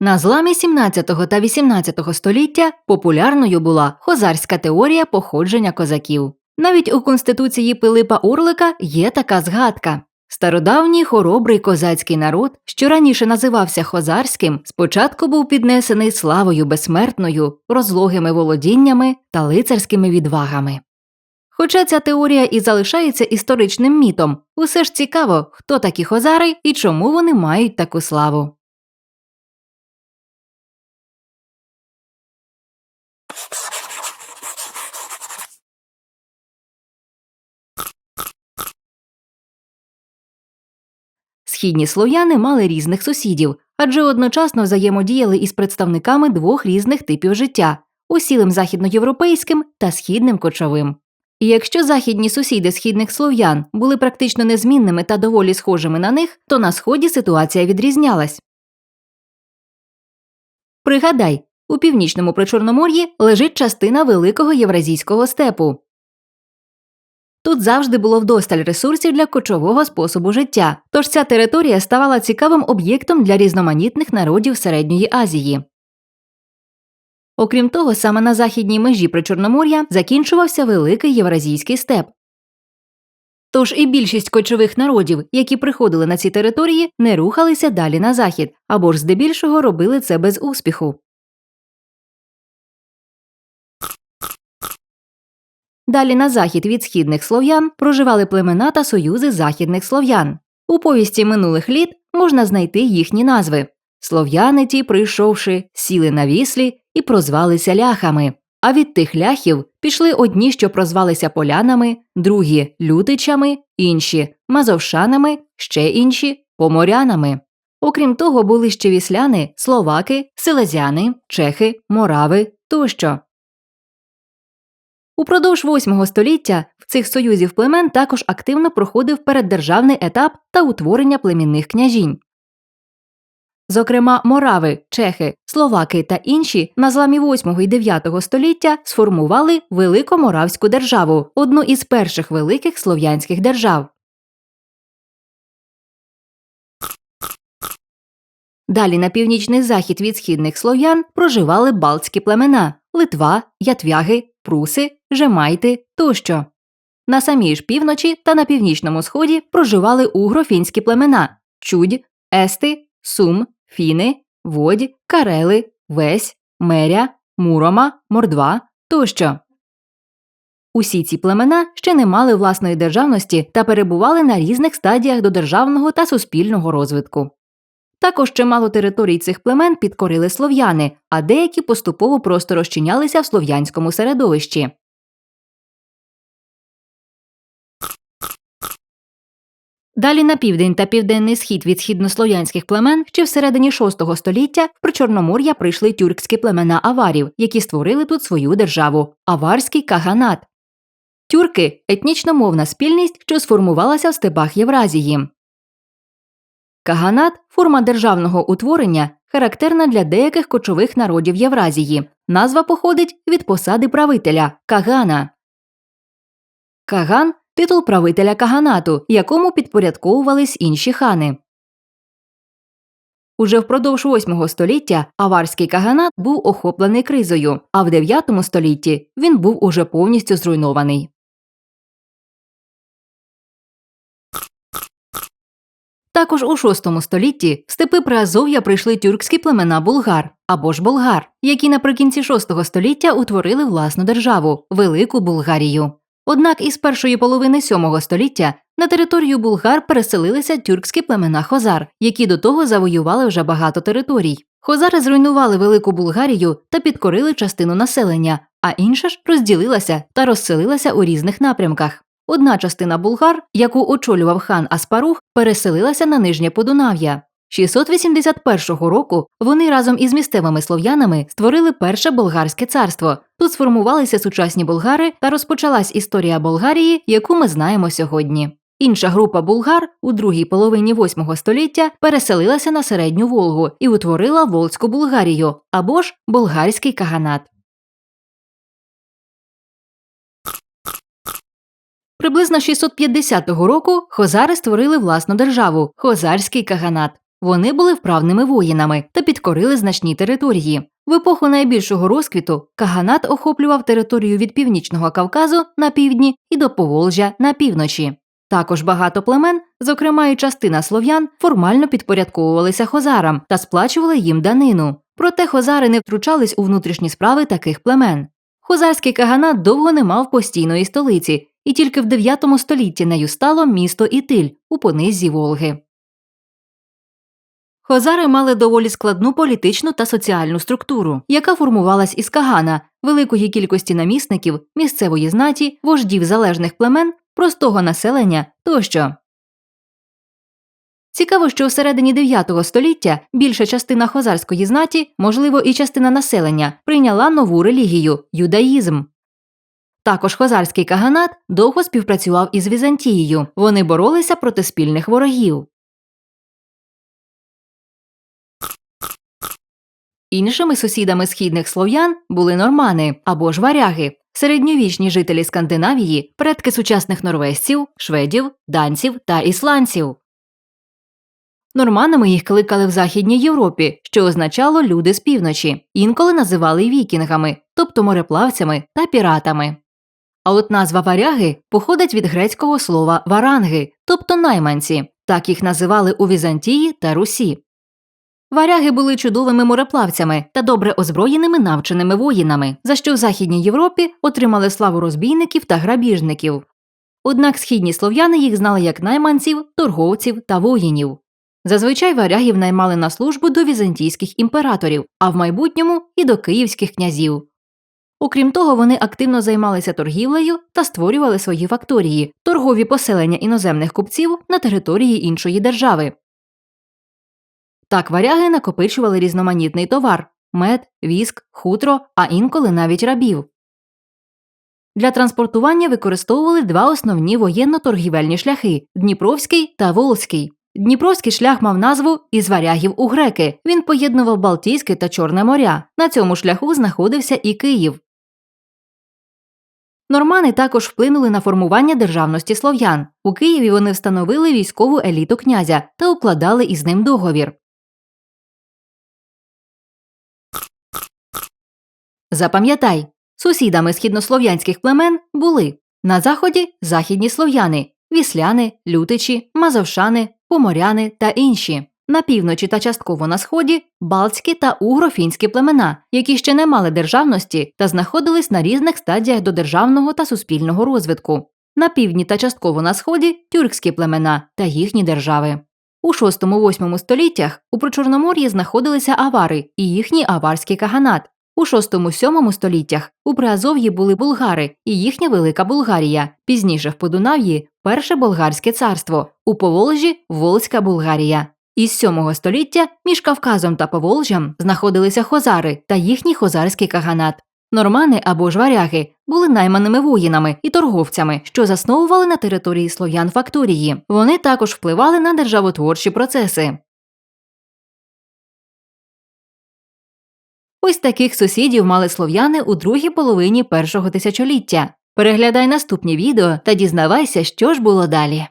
На зламі 17 та 18 століття популярною була хозарська теорія походження козаків. Навіть у конституції Пилипа Урлика є така згадка. Стародавній хоробрий козацький народ, що раніше називався хозарським, спочатку був піднесений славою безсмертною, розлогими володіннями та лицарськими відвагами. Хоча ця теорія і залишається історичним мітом, усе ж цікаво, хто такі хозари і чому вони мають таку славу. Східні слов'яни мали різних сусідів, адже одночасно взаємодіяли із представниками двох різних типів життя осілим західноєвропейським та східним кочовим. І якщо західні сусіди східних слов'ян були практично незмінними та доволі схожими на них, то на сході ситуація відрізнялась. Пригадай, у північному причорномор'ї лежить частина великого євразійського степу. Тут завжди було вдосталь ресурсів для кочового способу життя, тож ця територія ставала цікавим об'єктом для різноманітних народів Середньої Азії. Окрім того, саме на західній межі Причорномор'я закінчувався великий євразійський степ. Тож і більшість кочових народів, які приходили на ці території, не рухалися далі на захід або ж здебільшого робили це без успіху. Далі на захід від східних слов'ян проживали племена та союзи західних слов'ян. У повісті минулих літ можна знайти їхні назви. Слов'яни ті, прийшовши, сіли на віслі і прозвалися ляхами. А від тих ляхів пішли одні, що прозвалися полянами, другі лютичами, інші мазовшанами, ще інші поморянами. Окрім того, були ще вісляни, словаки, селезяни, чехи, морави тощо. Упродовж VIII століття в цих союзів племен також активно проходив переддержавний етап та утворення племінних княжінь. Зокрема, морави, чехи, словаки та інші на зламі 8 і 9 століття сформували Великоморавську державу, одну із перших великих слов'янських держав. Далі на північний захід від східних слов'ян проживали балтські племена Литва, Ятвяги, Пруси, Жемайти тощо. На самій ж півночі та на північному сході проживали угро-фінські племена Чудь, Ести, Сум, Фіни, Водь, Карели, Весь, Меря, Мурома, Мордва тощо. Усі ці племена ще не мали власної державності та перебували на різних стадіях до державного та суспільного розвитку. Також чимало територій цих племен підкорили слов'яни, а деякі поступово просто розчинялися в слов'янському середовищі. Далі на південь та південний схід від східнослов'янських племен ще всередині VI століття в Причорномор'я прийшли тюркські племена аварів, які створили тут свою державу аварський каганат. Тюрки етнічно мовна спільність, що сформувалася в степах Євразії. Каганат форма державного утворення, характерна для деяких кочових народів Євразії. Назва походить від посади правителя кагана. Каган титул правителя каганату, якому підпорядковувались інші хани. Уже впродовж VIII століття аварський каганат був охоплений кризою, а в IX столітті він був уже повністю зруйнований. Також у VI столітті в степи Приазов'я прийшли тюркські племена булгар або ж болгар, які наприкінці VI століття утворили власну державу Велику Булгарію. Однак із першої половини VII століття на територію булгар переселилися тюркські племена Хозар, які до того завоювали вже багато територій. Хозари зруйнували Велику Булгарію та підкорили частину населення, а інша ж розділилася та розселилася у різних напрямках. Одна частина булгар, яку очолював хан Аспарух, переселилася на нижнє Подунав'я. 681 року вони разом із місцевими слов'янами створили перше болгарське царство. Тут сформувалися сучасні болгари та розпочалась історія Болгарії, яку ми знаємо сьогодні. Інша група булгар у другій половині VIII століття переселилася на середню Волгу і утворила Волзьку Булгарію або ж болгарський каганат. Приблизно 650 року хозари створили власну державу хозарський каганат. Вони були вправними воїнами та підкорили значні території. В епоху найбільшого розквіту Каганат охоплював територію від північного Кавказу на півдні і до Поволжя на півночі. Також багато племен, зокрема і частина слов'ян, формально підпорядковувалися хозарам та сплачували їм данину. Проте хозари не втручались у внутрішні справи таких племен. Хозарський каганат довго не мав постійної столиці, і тільки в 9 столітті нею стало місто Ітиль у понизі Волги. Хозари мали доволі складну політичну та соціальну структуру, яка формувалась із кагана, великої кількості намісників, місцевої знаті, вождів залежних племен, простого населення тощо. Цікаво, що всередині 9 століття більша частина хозарської знаті, можливо, і частина населення, прийняла нову релігію юдаїзм. Також хозарський каганат довго співпрацював із Візантією. Вони боролися проти спільних ворогів. Іншими сусідами східних слов'ян були нормани або ж варяги, середньовічні жителі Скандинавії, предки сучасних норвезців, шведів, данців та ісландців. Норманами їх кликали в Західній Європі, що означало люди з півночі, інколи називали вікінгами, тобто мореплавцями та піратами. А от назва варяги походить від грецького слова варанги, тобто найманці, так їх називали у Візантії та Русі. Варяги були чудовими мореплавцями та добре озброєними навченими воїнами, за що в Західній Європі отримали славу розбійників та грабіжників. Однак східні слов'яни їх знали як найманців, торговців та воїнів. Зазвичай варягів наймали на службу до візантійських імператорів, а в майбутньому і до київських князів. Окрім того, вони активно займалися торгівлею та створювали свої факторії, торгові поселення іноземних купців на території іншої держави. Так варяги накопичували різноманітний товар мед, віск, хутро, а інколи навіть рабів. Для транспортування використовували два основні воєнно-торгівельні шляхи Дніпровський та Волзький. Дніпровський шлях мав назву із варягів у греки. Він поєднував Балтійське та Чорне моря. На цьому шляху знаходився і Київ. Нормани також вплинули на формування державності слов'ян. У Києві вони встановили військову еліту князя та укладали із ним договір. Запам'ятай, сусідами східнослов'янських племен були на заході західні слов'яни, вісляни, лютичі, мазовшани, поморяни та інші. На півночі та частково на сході балтські та угрофінські племена, які ще не мали державності та знаходились на різних стадіях до державного та суспільного розвитку. На півдні та частково на сході тюркські племена та їхні держави. У 6-8 століттях у Причорномор'ї знаходилися авари і їхній аварський каганат. У 6-7 століттях у Приазов'ї були булгари і їхня Велика Булгарія. Пізніше в Подунав'ї перше болгарське царство, у Поволжі Волзька Булгарія. Із 7 століття між Кавказом та Поволжям знаходилися хозари та їхній хозарський каганат. Нормани або ж варяги були найманими воїнами і торговцями, що засновували на території слов'ян факторії. Вони також впливали на державотворчі процеси. Ось таких сусідів мали слов'яни у другій половині першого тисячоліття. Переглядай наступні відео та дізнавайся, що ж було далі.